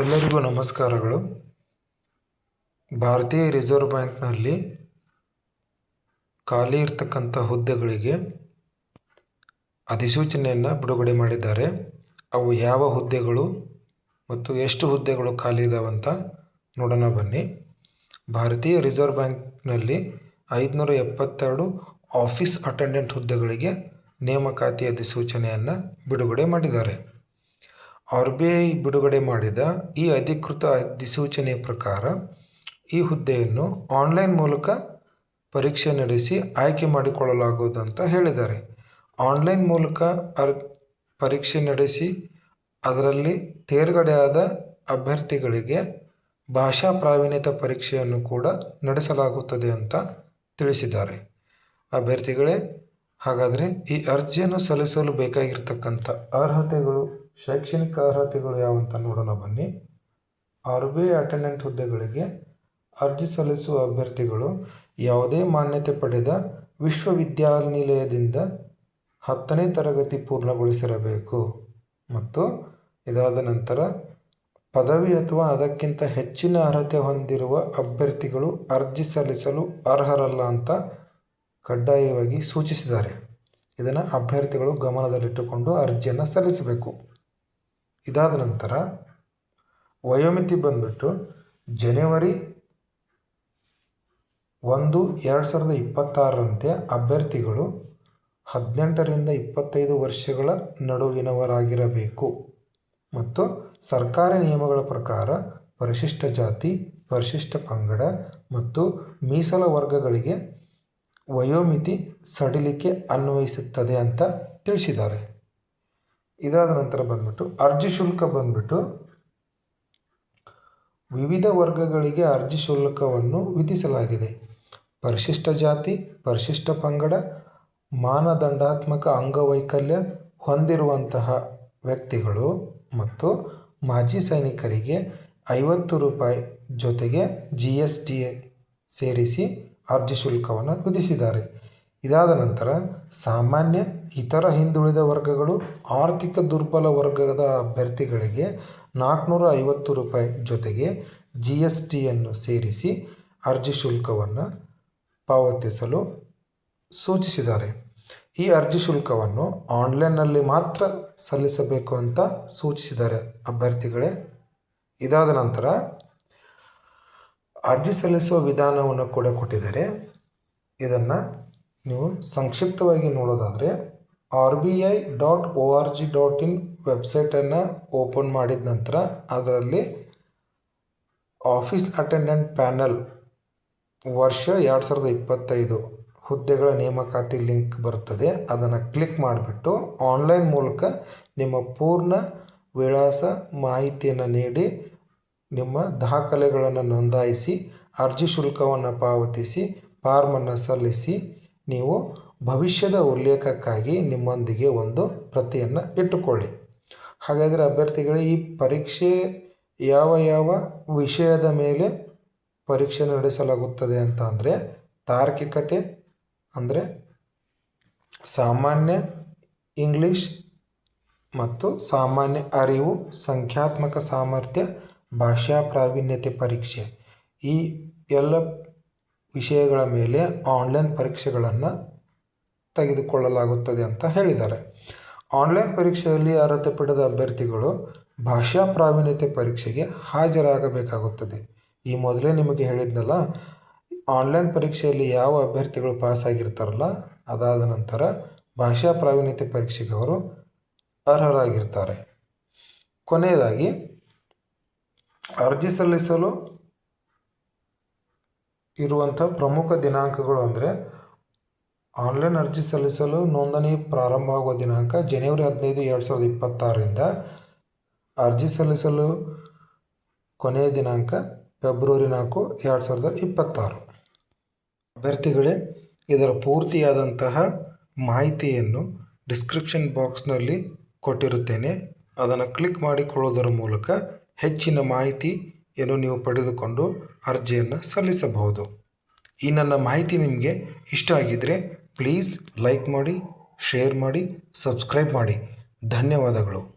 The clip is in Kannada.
ಎಲ್ಲರಿಗೂ ನಮಸ್ಕಾರಗಳು. ಭಾರತೀಯ ರಿಸರ್ವ್ ಬ್ಯಾಂಕ್ನಲ್ಲಿ ಖಾಲಿ ಇರ್ತಕ್ಕಂಥ ಹುದ್ದೆಗಳಿಗೆ ಅಧಿಸೂಚನೆಯನ್ನು ಬಿಡುಗಡೆ ಮಾಡಿದ್ದಾರೆ. ಅವು ಯಾವ ಹುದ್ದೆಗಳು ಮತ್ತು ಎಷ್ಟು ಹುದ್ದೆಗಳು ಖಾಲಿ ಇದಾವಂತ ನೋಡೋಣ ಬನ್ನಿ. ಭಾರತೀಯ ರಿಸರ್ವ್ ಬ್ಯಾಂಕ್ನಲ್ಲಿ ಐದುನೂರ ಎಪ್ಪತ್ತೆರಡು ಆಫೀಸ್ ಅಟೆಂಡೆಂಟ್ ಹುದ್ದೆಗಳಿಗೆ ನೇಮಕಾತಿ ಅಧಿಸೂಚನೆಯನ್ನು ಬಿಡುಗಡೆ ಮಾಡಿದ್ದಾರೆ. ಆರ್ ಬಿ ಐ ಬಿಡುಗಡೆ ಮಾಡಿದ ಈ ಅಧಿಕೃತ ಅಧಿಸೂಚನೆಯ ಪ್ರಕಾರ ಈ ಹುದ್ದೆಯನ್ನು ಆನ್ಲೈನ್ ಮೂಲಕ ಪರೀಕ್ಷೆ ನಡೆಸಿ ಆಯ್ಕೆ ಮಾಡಿಕೊಳ್ಳಲಾಗುವುದು ಅಂತ ಹೇಳಿದ್ದಾರೆ. ಆನ್ಲೈನ್ ಮೂಲಕ ಅರ್ ಪರೀಕ್ಷೆ ನಡೆಸಿ ಅದರಲ್ಲಿ ತೇರ್ಗಡೆಯಾದ ಅಭ್ಯರ್ಥಿಗಳಿಗೆ ಭಾಷಾ ಪ್ರಾವೀಣ್ಯತೆ ಪರೀಕ್ಷೆಯನ್ನು ಕೂಡ ನಡೆಸಲಾಗುತ್ತದೆ ಅಂತ ತಿಳಿಸಿದ್ದಾರೆ. ಅಭ್ಯರ್ಥಿಗಳೇ, ಹಾಗಾದರೆ ಈ ಅರ್ಜಿಯನ್ನು ಸಲ್ಲಿಸಲು ಬೇಕಾಗಿರ್ತಕ್ಕಂಥ ಅರ್ಹತೆಗಳು ಶೈಕ್ಷಣಿಕ ಅರ್ಹತೆಗಳು ಯಾವಂತ ನೋಡೋಣ ಬನ್ನಿ. ಆರ್ ಬಿ ಐ ಅಟೆಂಡೆಂಟ್ ಹುದ್ದೆಗಳಿಗೆ ಅರ್ಜಿ ಸಲ್ಲಿಸುವ ಅಭ್ಯರ್ಥಿಗಳು ಯಾವುದೇ ಮಾನ್ಯತೆ ಪಡೆದ ವಿಶ್ವವಿದ್ಯಾನಿಲಯದಿಂದ ಹತ್ತನೇ ತರಗತಿ ಪೂರ್ಣಗೊಳಿಸಿರಬೇಕು. ಮತ್ತು ಇದಾದ ನಂತರ ಪದವಿ ಅಥವಾ ಅದಕ್ಕಿಂತ ಹೆಚ್ಚಿನ ಅರ್ಹತೆ ಹೊಂದಿರುವ ಅಭ್ಯರ್ಥಿಗಳು ಅರ್ಜಿ ಸಲ್ಲಿಸಲು ಅರ್ಹರಲ್ಲ ಅಂತ ಕಡ್ಡಾಯವಾಗಿ ಸೂಚಿಸಿದ್ದಾರೆ. ಇದನ್ನು ಅಭ್ಯರ್ಥಿಗಳು ಗಮನದಲ್ಲಿಟ್ಟುಕೊಂಡು ಅರ್ಜಿಯನ್ನು ಸಲ್ಲಿಸಬೇಕು. ಇದಾದ ನಂತರ ವಯೋಮಿತಿ ಬಂದ್ಬಿಟ್ಟು ಜನವರಿ ಒಂದು ಎರಡು ಸಾವಿರದ ಇಪ್ಪತ್ತಾರರಂತೆ ಅಭ್ಯರ್ಥಿಗಳು ಹದಿನೆಂಟರಿಂದ ಇಪ್ಪತ್ತೈದು ವರ್ಷಗಳ ನಡುವಿನವರಾಗಿರಬೇಕು. ಮತ್ತು ಸರ್ಕಾರಿ ನಿಯಮಗಳ ಪ್ರಕಾರ ಪರಿಶಿಷ್ಟ ಜಾತಿ, ಪರಿಶಿಷ್ಟ ಪಂಗಡ ಮತ್ತು ಮೀಸಲ ವರ್ಗಗಳಿಗೆ ವಯೋಮಿತಿ ಸಡಿಲಿಕೆ ಅನ್ವಯಿಸುತ್ತದೆ ಅಂತ ತಿಳಿಸಿದ್ದಾರೆ. ಇದಾದ ನಂತರ ಬಂದ್ಬಿಟ್ಟು ಅರ್ಜಿ ಶುಲ್ಕ ಬಂದ್ಬಿಟ್ಟು ವಿವಿಧ ವರ್ಗಗಳಿಗೆ ಅರ್ಜಿ ಶುಲ್ಕವನ್ನು ವಿಧಿಸಲಾಗಿದೆ. ಪರಿಶಿಷ್ಟ ಜಾತಿ, ಪರಿಶಿಷ್ಟ ಪಂಗಡ, ಮಾನದಂಡಾತ್ಮಕ ಅಂಗವೈಕಲ್ಯ ಹೊಂದಿರುವಂತಹ ವ್ಯಕ್ತಿಗಳು ಮತ್ತು ಮಾಜಿ ಸೈನಿಕರಿಗೆ ಐವತ್ತು ರೂಪಾಯಿ ಜೊತೆಗೆ ಜಿ ಎಸ್ ಟಿ ಸೇರಿಸಿ ಅರ್ಜಿ ಶುಲ್ಕವನ್ನು ವಿಧಿಸಿದ್ದಾರೆ. ಇದಾದ ನಂತರ ಸಾಮಾನ್ಯ ಇತರ ಹಿಂದುಳಿದ ವರ್ಗಗಳು ಆರ್ಥಿಕ ದುರ್ಬಲ ವರ್ಗದ ಅಭ್ಯರ್ಥಿಗಳಿಗೆ ನಾಲ್ಕುನೂರ ಐವತ್ತು ರೂಪಾಯಿ ಜೊತೆಗೆ ಜಿ ಎಸ್ ಟಿಯನ್ನು ಸೇರಿಸಿ ಅರ್ಜಿ ಶುಲ್ಕವನ್ನು ಪಾವತಿಸಲು ಸೂಚಿಸಿದ್ದಾರೆ. ಈ ಅರ್ಜಿ ಶುಲ್ಕವನ್ನು ಆನ್ಲೈನ್ನಲ್ಲಿ ಮಾತ್ರ ಸಲ್ಲಿಸಬೇಕು ಅಂತ ಸೂಚಿಸಿದ್ದಾರೆ ಅಭ್ಯರ್ಥಿಗಳೇ. ಇದಾದ ನಂತರ ಅರ್ಜಿ ಸಲ್ಲಿಸುವ ವಿಧಾನವನ್ನು ಕೂಡ ಕೊಟ್ಟಿದ್ದಾರೆ. ಇದನ್ನು ನೀವು ಸಂಕ್ಷಿಪ್ತವಾಗಿ ನೋಡೋದಾದರೆ R B I dot O R G dot in ವೆಬ್ಸೈಟನ್ನು open ಮಾಡಿದ ನಂತರ ಅದರಲ್ಲಿ ಆಫೀಸ್ ಅಟೆಂಡೆಂಟ್ ಪ್ಯಾನಲ್ ವರ್ಷ ಎರಡು ಸಾವಿರದ ಇಪ್ಪತ್ತೈದು ಹುದ್ದೆಗಳ ನೇಮಕಾತಿ ಲಿಂಕ್ ಬರುತ್ತದೆ. ಅದನ್ನು ಕ್ಲಿಕ್ ಮಾಡಿಬಿಟ್ಟು ಆನ್ಲೈನ್ ಮೂಲಕ ನಿಮ್ಮ ಪೂರ್ಣ ವಿಳಾಸ ಮಾಹಿತಿಯನ್ನು ನೀಡಿ ನಿಮ್ಮ ದಾಖಲೆಗಳನ್ನು ನೋಂದಾಯಿಸಿ, ಅರ್ಜಿ ಶುಲ್ಕವನ್ನು ಪಾವತಿಸಿ, ಫಾರ್ಮನ್ನು ಸಲ್ಲಿಸಿ ನೀವು ಭವಿಷ್ಯದ ಉಲ್ಲೇಖಕ್ಕಾಗಿ ನಿಮ್ಮೊಂದಿಗೆ ಒಂದು ಪ್ರತಿಯನ್ನು ಇಟ್ಟುಕೊಳ್ಳಿ. ಹಾಗಾದರೆ ಅಭ್ಯರ್ಥಿಗಳು, ಈ ಪರೀಕ್ಷೆ ಯಾವ ಯಾವ ವಿಷಯದ ಮೇಲೆ ಪರೀಕ್ಷೆ ನಡೆಸಲಾಗುತ್ತದೆ ಅಂತ ಅಂದರೆ ತಾರ್ಕಿಕತೆ, ಅಂದರೆ ಸಾಮಾನ್ಯ ಇಂಗ್ಲೀಷ್ ಮತ್ತು ಸಾಮಾನ್ಯ ಅರಿವು, ಸಂಖ್ಯಾತ್ಮಕ ಸಾಮರ್ಥ್ಯ, ಭಾಷಾ ಪ್ರಾವೀಣ್ಯತೆ ಪರೀಕ್ಷೆ. ಈ ಎಲ್ಲ ವಿಷಯಗಳ ಮೇಲೆ ಆನ್ಲೈನ್ ಪರೀಕ್ಷೆಗಳನ್ನು ತೆಗೆದುಕೊಳ್ಳಲಾಗುತ್ತದೆ ಅಂತ ಹೇಳಿದ್ದಾರೆ. ಆನ್ಲೈನ್ ಪರೀಕ್ಷೆಯಲ್ಲಿ ಅರ್ಹತೆ ಪಡೆದ ಅಭ್ಯರ್ಥಿಗಳು ಭಾಷಾ ಪ್ರಾವೀಣ್ಯತೆ ಪರೀಕ್ಷೆಗೆ ಹಾಜರಾಗಬೇಕಾಗುತ್ತದೆ. ಈ ಮೊದಲೇ ನಿಮಗೆ ಹೇಳಿದ್ನಲ್ಲ, ಆನ್ಲೈನ್ ಪರೀಕ್ಷೆಯಲ್ಲಿ ಯಾವ ಅಭ್ಯರ್ಥಿಗಳು ಪಾಸಾಗಿರ್ತಾರಲ್ಲ ಅದಾದ ನಂತರ ಭಾಷಾ ಪ್ರಾವೀಣ್ಯತೆ ಪರೀಕ್ಷೆಗೆ ಅವರು ಅರ್ಹರಾಗಿರ್ತಾರೆ. ಕೊನೆಯದಾಗಿ, ಅರ್ಜಿ ಸಲ್ಲಿಸಲು ಇರುವಂಥ ಪ್ರಮುಖ ದಿನಾಂಕಗಳು ಅಂದರೆ ಆನ್ಲೈನ್ ಅರ್ಜಿ ಸಲ್ಲಿಸಲು ನೋಂದಣಿ ಪ್ರಾರಂಭವಾಗುವ ದಿನಾಂಕ ಜನವರಿ ಹದಿನೈದು, ಎರಡು ಸಾವಿರದ ಇಪ್ಪತ್ತಾರರಿಂದ ಅರ್ಜಿ ಸಲ್ಲಿಸಲು ಕೊನೆಯ ದಿನಾಂಕ ಫೆಬ್ರವರಿ ನಾಲ್ಕು, ಎರಡು ಸಾವಿರದ ಇಪ್ಪತ್ತಾರು. ಅಭ್ಯರ್ಥಿಗಳೇ, ಇದರ ಪೂರ್ತಿಯಾದಂತಹ ಮಾಹಿತಿಯನ್ನು ಡಿಸ್ಕ್ರಿಪ್ಷನ್ ಬಾಕ್ಸ್ನಲ್ಲಿ ಕೊಟ್ಟಿರುತ್ತೇನೆ. ಅದನ್ನು ಕ್ಲಿಕ್ ಮಾಡಿಕೊಳ್ಳುವುದರ ಮೂಲಕ ಹೆಚ್ಚಿನ ಮಾಹಿತಿಯನ್ನು ನೀವು ಪಡೆದುಕೊಂಡು ಅರ್ಜಿಯನ್ನು ಸಲ್ಲಿಸಬಹುದು. ಈ ನನ್ನ ಮಾಹಿತಿ ನಿಮಗೆ ಇಷ್ಟ ಆಗಿದ್ದರೆ ಪ್ಲೀಸ್ ಲೈಕ್ ಮಾಡಿ ಶೇರ್ ಮಾಡಿ ಸಬ್ಸ್ಕ್ರೈಬ್ ಮಾಡಿ. ಧನ್ಯವಾದಗಳು.